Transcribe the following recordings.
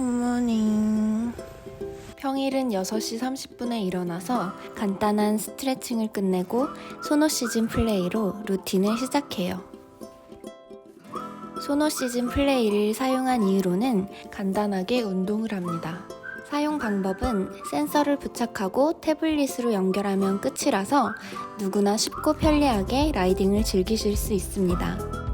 굿모닝. 평일은 6시 30분에 일어나서 간단한 스트레칭을 끝내고 소노 시즌 플레이로 루틴을 시작해요. 소노 시즌 플레이를 사용한 이후로는 간단하게 운동을 합니다. 사용 방법은 센서를 부착하고 태블릿으로 연결하면 끝이라서 누구나 쉽고 편리하게 라이딩을 즐기실 수 있습니다.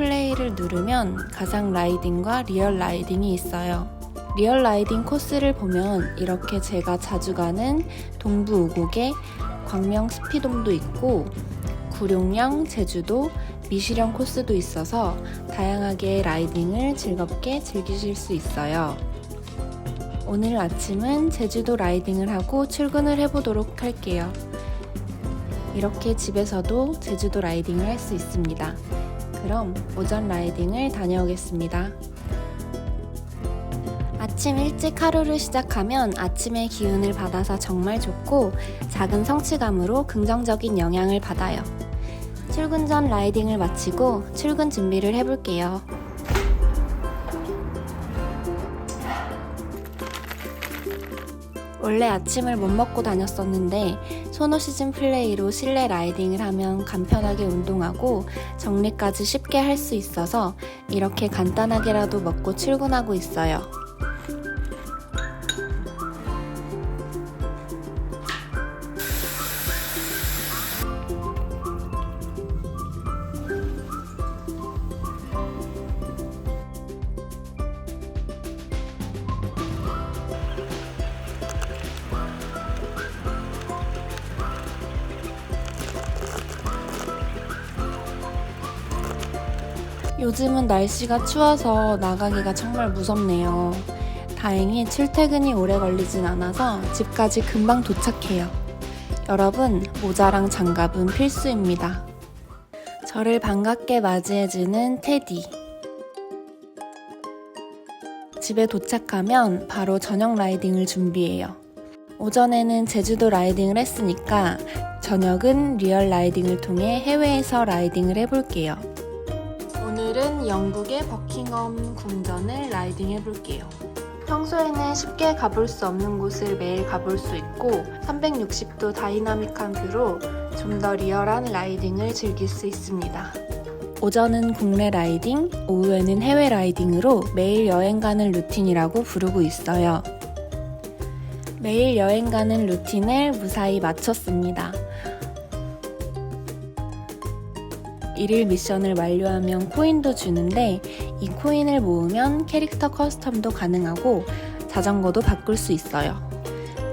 플레이를 누르면 가상 라이딩과 리얼 라이딩이 있어요. 리얼 라이딩 코스를 보면 이렇게 제가 자주 가는 동부 오곡에 광명 스피돔도 있고 구룡령, 제주도, 미시령 코스도 있어서 다양하게 라이딩을 즐겁게 즐기실 수 있어요. 오늘 아침은 제주도 라이딩을 하고 출근을 해보도록 할게요. 이렇게 집에서도 제주도 라이딩을 할 수 있습니다. 그럼 오전 라이딩을 다녀오겠습니다. 아침 일찍 하루를 시작하면 아침의 기운을 받아서 정말 좋고 작은 성취감으로 긍정적인 영향을 받아요. 출근 전 라이딩을 마치고 출근 준비를 해볼게요. 원래 아침을 못 먹고 다녔었는데 소노 시즌 플레이로 실내 라이딩을 하면 간편하게 운동하고 정리까지 쉽게 할 수 있어서 이렇게 간단하게라도 먹고 출근하고 있어요. 요즘은 날씨가 추워서 나가기가 정말 무섭네요. 다행히 출퇴근이 오래 걸리진 않아서 집까지 금방 도착해요. 여러분, 모자랑 장갑은 필수입니다. 저를 반갑게 맞이해주는 테디. 집에 도착하면 바로 저녁 라이딩을 준비해요. 오전에는 제주도 라이딩을 했으니까 저녁은 리얼 라이딩을 통해 해외에서 라이딩을 해볼게요. 오늘은 영국의 버킹엄 궁전을 라이딩 해 볼게요. 평소에는 쉽게 가볼 수 없는 곳을 매일 가볼 수 있고 360도 다이나믹한 뷰로 좀 더 리얼한 라이딩을 즐길 수 있습니다. 오전은 국내 라이딩, 오후에는 해외 라이딩으로 매일 여행 가는 루틴이라고 부르고 있어요. 매일 여행 가는 루틴을 무사히 마쳤습니다. 일일 미션을 완료하면 코인도 주는데 이 코인을 모으면 캐릭터 커스텀도 가능하고 자전거도 바꿀 수 있어요.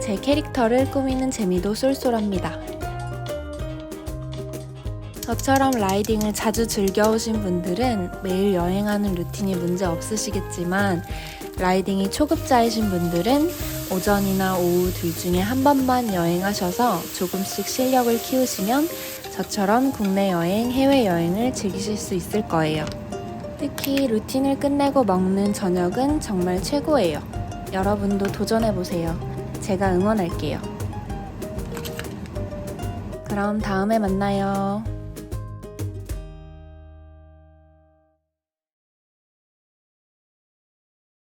제 캐릭터를 꾸미는 재미도 쏠쏠합니다. 저처럼 라이딩을 자주 즐겨오신 분들은 매일 여행하는 루틴이 문제 없으시겠지만 라이딩이 초급자이신 분들은 오전이나 오후 둘 중에 한 번만 여행하셔서 조금씩 실력을 키우시면 저처럼 국내 여행, 해외 여행을 즐기실 수 있을 거예요. 특히 루틴을 끝내고 먹는 저녁은 정말 최고예요. 여러분도 도전해보세요. 제가 응원할게요. 그럼 다음에 만나요.